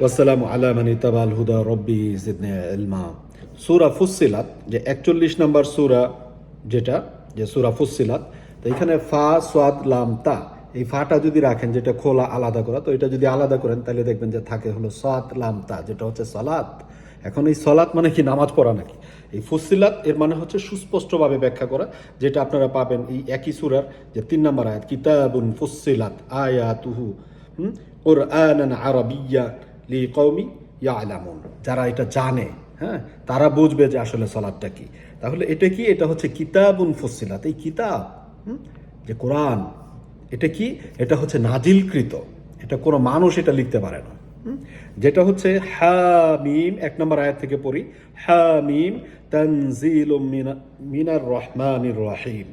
ওয়াসালামু আলা মানি তাবাল হুদা রব্বি জিদনে ইলমা। সূরা ফুসসিলাত, যে 41 নম্বর সূরা যেটা, যে সূরা ফুসসিলাত, তো এখানে ফা, সাদ, লাম, তা, এই ফাটা যদি রাখেন, যেটা খোলা আলাদা করা, তো এটা যদি আলাদা করেন, তাহলে দেখবেন যে থাকে হলো সাদ, লাম, তা, যেটা হচ্ছে সালাত। এখন এই সলাৎ মানে কি, নামাজ পড়া নাকি? এই ফুসিলাত এর মানে হচ্ছে সুস্পষ্টভাবে ব্যাখ্যা করা, যেটা আপনারা পাবেন এই একই সুরার, যে তিন নম্বর আয়াত, কিতাবুন ফুসিলাত আয়াতুহু, হুম, কোরআনান আরাবিয়্যা লি কওমি ইয়ালামুন। যারা এটা জানে হ্যাঁ তারা বুঝবে যে আসলে সলাৎটা কি। তাহলে এটা কি? এটা হচ্ছে কিতাবুন ফুসিলাত এই কিতাব যে কোরআন, এটা কি? এটা হচ্ছে নাজিলকৃত। এটা কোনো মানুষ এটা লিখতে পারে না? যেটা হচ্ছে হামিম, এক নম্বর আয়াত থেকে পড়ি, হামিম তানজিল মিনার রহমানির রহিম।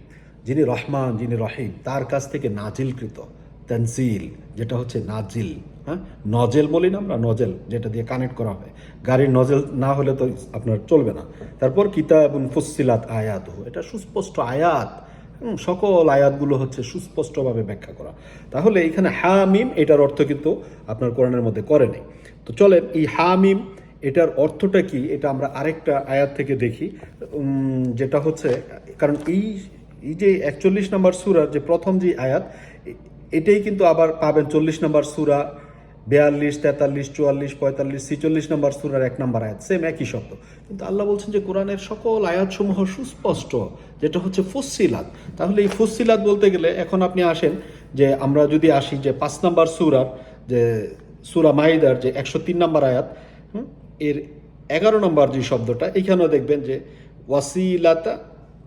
যিনি রহমান, যিনি রহিম, তার কাছ থেকে নাজিলকৃত, তানজিল, যেটা হচ্ছে নাজিল। হ্যাঁ? নজেল বলি না আমরা, নজেল, যেটা দিয়ে কানেক্ট করা হয়। গাড়ির নজেল না হলে তো আপনার চলবে না। তারপর কিতাবুন ফুসিলাত আয়াত এটা সুস্পষ্ট আয়াত। সকল আয়াতগুলো হচ্ছে সুস্পষ্টভাবে ব্যাখ্যা করা। তাহলে এখানে হামিম, এটার অর্থ কিন্তু আপনার কোরআনের মধ্যে করে নেই। তো চলেন, এই হামিম, এটার অর্থটা কি? এটা আমরা আরেকটা আয়াত থেকে দেখি। যেটা হচ্ছে, কারণ এই এই যে একচল্লিশ নম্বর সুরার যে প্রথম যে আয়াত এটাই কিন্তু আবার পাবেন চল্লিশ নম্বর সুরা বিয়াল্লিশ, তেতাল্লিশ, চুয়াল্লিশ, পঁয়তাল্লিশ, ছিচল্লিশ নম্বর সুরার এক নম্বর আয়াত সেম একই শব্দ। কিন্তু আল্লাহ বলছেন যে কোরআনের সকল আয়াতসমূহ সুস্পষ্ট, যেটা হচ্ছে ফুসিলাত তাহলে এই ফুসিলাত বলতে গেলে এখন আপনি আসেন যে আমরা যদি আসি যে পাঁচ নম্বর সুরার, যে সুরা মাইদার যে একশো তিন নম্বর আয়াত এর এগারো নম্বর যে শব্দটা, এখানেও দেখবেন যে ওয়াসিলাতা,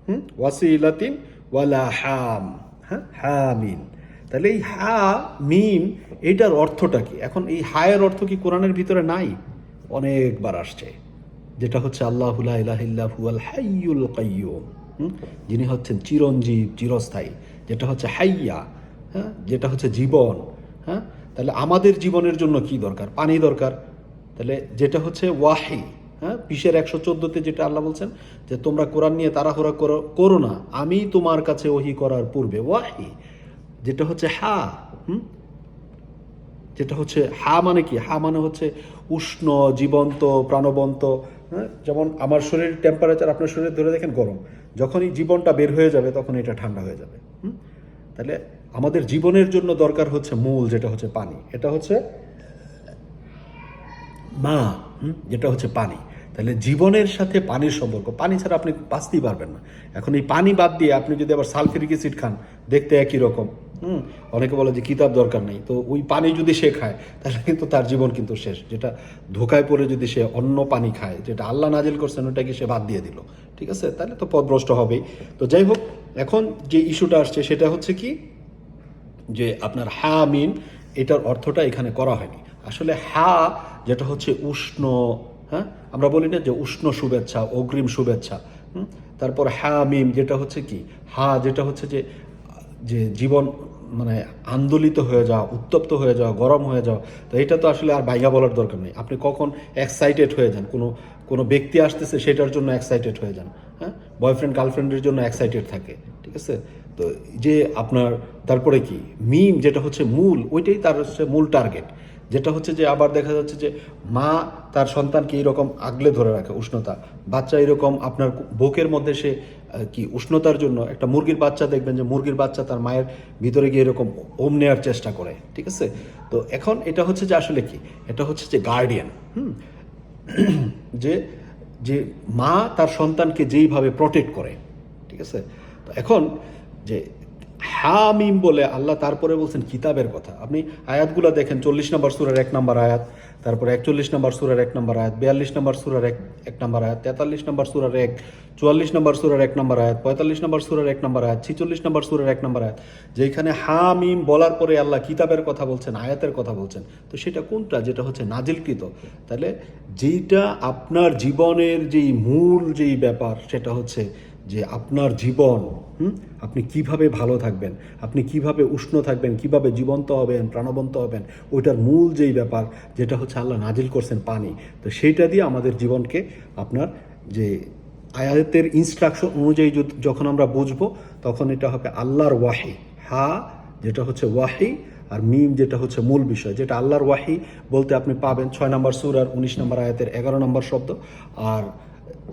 হুম, ওয়াসিলাতিন ওয়ালা হাম হ্যাঁ হামিন। তাহলে এই হা, মিম, এইটার অর্থটা কি? এখন এই হায়ের অর্থ কি কোরআনের ভিতরে নাই? অনেকবার আসছে। যেটা হচ্ছে আল্লাহ হুয়াল হাইয়ুল কাইয়ুম? যিনি হচ্ছেন চিরঞ্জীব, চিরস্থায়ী। যেটা হচ্ছে হাইয়া হ্যাঁ? যেটা হচ্ছে জীবন হ্যাঁ? তাহলে আমাদের জীবনের জন্য কি দরকার? পানি দরকার। তাহলে যেটা হচ্ছে ওয়াহি হ্যাঁ? পিসের একশো চোদ্দোতে যেটা আল্লাহ বলছেন যে, তোমরা কোরআন নিয়ে তাড়াহুড়া করো করো না। আমি তোমার কাছে ওহি করার পূর্বে ওয়াহি যেটা হচ্ছে হা, হুম? যেটা হচ্ছে হা মানে কি? হা মানে হচ্ছে উষ্ণ, জীবন্ত, প্রাণবন্ত হ্যাঁ? যেমন আমার শরীর টেম্পারেচার আপনার শরীরে ধরে দেখেন গরম। যখনই জীবনটা বের হয়ে যাবে, তখন এটা ঠান্ডা হয়ে যাবে, হুম? তাহলে আমাদের জীবনের জন্য দরকার হচ্ছে মূল, যেটা হচ্ছে পানি। এটা হচ্ছে মা যেটা হচ্ছে পানি। তাহলে জীবনের সাথে পানির সম্পর্ক, পানি ছাড়া আপনি বাঁচতেই পারবেন না। এখন এই পানি বাদ দিয়ে আপনি যদি আবার সালফিরিক অ্যাসিড খান, দেখতে একই রকম। হুম, অনেকে বলে যে কিতাব দরকার নেই। তো ওই পানি যদি সে খায়, তাহলে কিন্তু তার জীবন কিন্তু শেষ। যেটা ধোকায় পড়ে যদি সে অন্য পানি খায়, যেটা আল্লাহ নাজিল করছেন, ওটাকে সে বাদ দিয়ে দিল। ঠিক আছে? তাহলে তো পথভ্রষ্ট হবেই। তো যাই হোক, এখন যে ইস্যুটা আসছে, সেটা হচ্ছে কি? যে আপনার হা, মিন, এটার অর্থটা এখানে করা হয়নি। আসলে হা, যেটা হচ্ছে উষ্ণ হ্যাঁ? আমরা বলি না যে উষ্ণ শুভেচ্ছা, অগ্রিম শুভেচ্ছা। হুম? তারপর হা, মিম, যেটা হচ্ছে কি? হা, যেটা হচ্ছে যে যে জীবন মানে আন্দোলিত হয়ে যাওয়া, উত্তপ্ত হয়ে যাওয়া, গরম হয়ে যাওয়া, তো এটা তো আসলে আর বাইগা বলার দরকার নেই। আপনি কখন এক্সাইটেড হয়ে যান, কোনো কোনো ব্যক্তি আসতেছে সেটার জন্য এক্সাইটেড হয়ে যান হ্যাঁ? বয়ফ্রেন্ড গার্লফ্রেন্ডের জন্য এক্সাইটেড থাকে, ঠিক আছে? তো যে আপনার, তারপরে কি? মিম যেটা হচ্ছে মূল, ওইটাই তার হচ্ছে মূল টার্গেট যেটা হচ্ছে যে আবার দেখা যাচ্ছে যে মা তার সন্তানকে এইরকম আগলে ধরে রাখে উষ্ণতা। বাচ্চা এরকম আপনার বুকের মধ্যে সে কি উষ্ণতার জন্য একটা মুরগির বাচ্চা দেখবেন যে মুরগির বাচ্চা তার মায়ের ভিতরে গিয়ে এরকম ওম নেওয়ার চেষ্টা করে, ঠিক আছে? তো এখন এটা হচ্ছে যে আসলে কি? এটা হচ্ছে যে গার্ডিয়ান হুম? যে যে মা তার সন্তানকে যেইভাবে প্রটেক্ট করে, ঠিক আছে? তো এখন যে হামিম বলে আল্লাহ তারপরে বলছেন কিতাবের কথা। আপনি আয়াতগুলো দেখেন, চল্লিশ নম্বর সুরের এক নম্বর আয়াত। তারপরে একচল্লিশ নম্বর সুরার এক নম্বর আয়াত, বিয়াল্লিশ নম্বর সুরার এক এক নম্বর আয়াত, তেতাল্লিশ নম্বর সুরার এক, চুয়াল্লিশ নম্বর সুরার এক নম্বর আয়াত, পঁয়তাল্লিশ নম্বর সুরার এক নম্বর আয়াত, ছিচল্লিশ নম্বর সুরার এক নম্বর আয়াত, যেখানে হামিম বলার পরে আল্লাহ কিতাবের কথা বলছেন, আয়াতের কথা বলছেন। তো সেটা কোনটা? যেটা হচ্ছে নাজিলকৃত। তাহলে যেইটা আপনার জীবনের যেই মূল যেই ব্যাপার, সেটা হচ্ছে যে আপনার জীবন, হুম? আপনি কীভাবে ভালো থাকবেন, আপনি কীভাবে উষ্ণ থাকবেন, কীভাবে জীবন্ত হবেন, প্রাণবন্ত হবেন, ওইটার মূল যেই ব্যাপার, যেটা হচ্ছে আল্লাহ নাজিল করছেন পানি। তো সেইটা দিয়ে আমাদের জীবনকে আপনার যে আয়াতের ইনস্ট্রাকশন অনুযায়ী যখন আমরা বুঝব, তখন এটা হবে আল্লাহর ওয়াহি। হা, যেটা হচ্ছে ওয়াহি, আর মিম, যেটা হচ্ছে মূল বিষয়। যেটা আল্লাহর ওয়াহি বলতে আপনি পাবেন ছয় নম্বর সুর আর উনিশ নম্বর আয়াতের এগারো নম্বর শব্দ। আর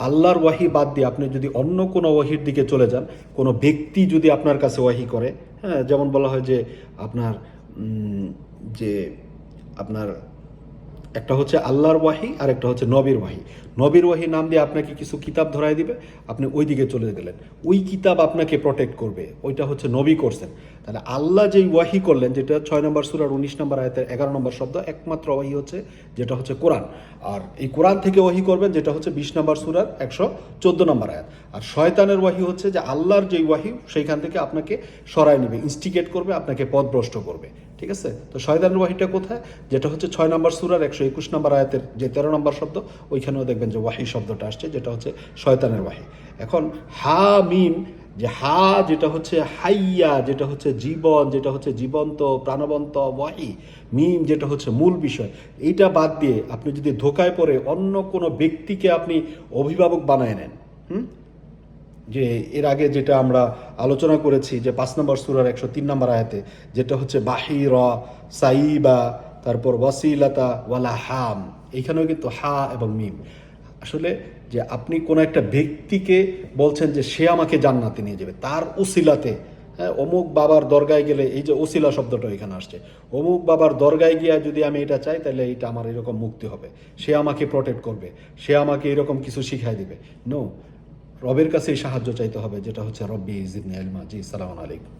আল্লাহর ওয়াহি বাদ দিয়ে আপনি যদি অন্য কোনো ওয়াহির দিকে চলে যান, কোনো ব্যক্তি যদি আপনার কাছে ওয়াহি করে হ্যাঁ যেমন বলা হয় যে আপনার যে আপনার একটা হচ্ছে আল্লাহর ওয়াহি আর একটা হচ্ছে নবীর ওয়াহি। নবীর ওয়াহি নাম দিয়ে আপনাকে কিছু কিতাব ধরাই দিবে, আপনি ওই দিকে চলে গেলেন। ওই কিতাব আপনাকে প্রোটেক্ট করবে, ওইটা হচ্ছে নবী করছেন। তাহলে আল্লাহ যেই ওয়াহি করলেন, যেটা ছয় নম্বর সুরার উনিশ নম্বর আয়তের এগারো নম্বর শব্দ, একমাত্র ওয়াহি হচ্ছে, যেটা হচ্ছে কোরআন। আর এই কোরআন থেকে ওয়াহি করবেন, যেটা হচ্ছে বিশ নম্বর সুরার একশো চোদ্দ নম্বর আয়াত। আর শয়তানের ওয়াহি হচ্ছে যে আল্লাহর যেই ওয়াহি, সেইখান থেকে আপনাকে সরায় নেবে ইনস্টিগেট করবে, আপনাকে পথভ্রষ্ট করবে। ঠিক আছে? তো শয়তানের ওয়াহিটা কোথায়? যেটা হচ্ছে ছয় নম্বর সুরার একশো একুশ নম্বর আয়াতের যে তেরো নম্বর শব্দ, ওইখানেও দেখবেন যে ওয়াহি শব্দটা আসছে, যেটা হচ্ছে শয়তানের ওয়াহি। এখন হা মিম যে হা যেটা হচ্ছে হাইয়া, যেটা হচ্ছে জীবন, যেটা হচ্ছে জীবন্ত, প্রাণবন্ত, ওয়াহি, মিম, যেটা হচ্ছে মূল বিষয়। এইটা বাদ দিয়ে আপনি যদি ধোকায় পড়ে অন্য কোনো ব্যক্তিকে আপনি অভিভাবক বানায় নেন, হুম? যে এর আগে যেটা আমরা আলোচনা করেছি যে পাঁচ নম্বর সুরার একশো তিন নম্বর আয়াতে, যেটা হচ্ছে বাহির, সাইবা, তারপর ওয়াসিলাতা ওয়ালা হাম এইখানেও কিন্তু হা এবং মিম। আসলে যে আপনি কোনো একটা ব্যক্তিকে বলছেন যে সে আমাকে জান্নাতে নিয়ে যাবে, তার উসিলাতে হ্যাঁ অমুক বাবার দরগায় গেলে এই যে ওসিলা শব্দটা এখানে আসছে, অমুক বাবার দরগায় গিয়া যদি আমি এটা চাই, তাহলে এটা আমার এরকম মুক্তি হবে। সে আমাকে প্রোটেক্ট করবে, সে আমাকে এরকম কিছু শিখাই দিবে। নো রবের কাছেই সাহায্য চাইতে হবে, যেটা হচ্ছে রব্বি ইজিদনি আলমা জি সালাম আলাইকুম।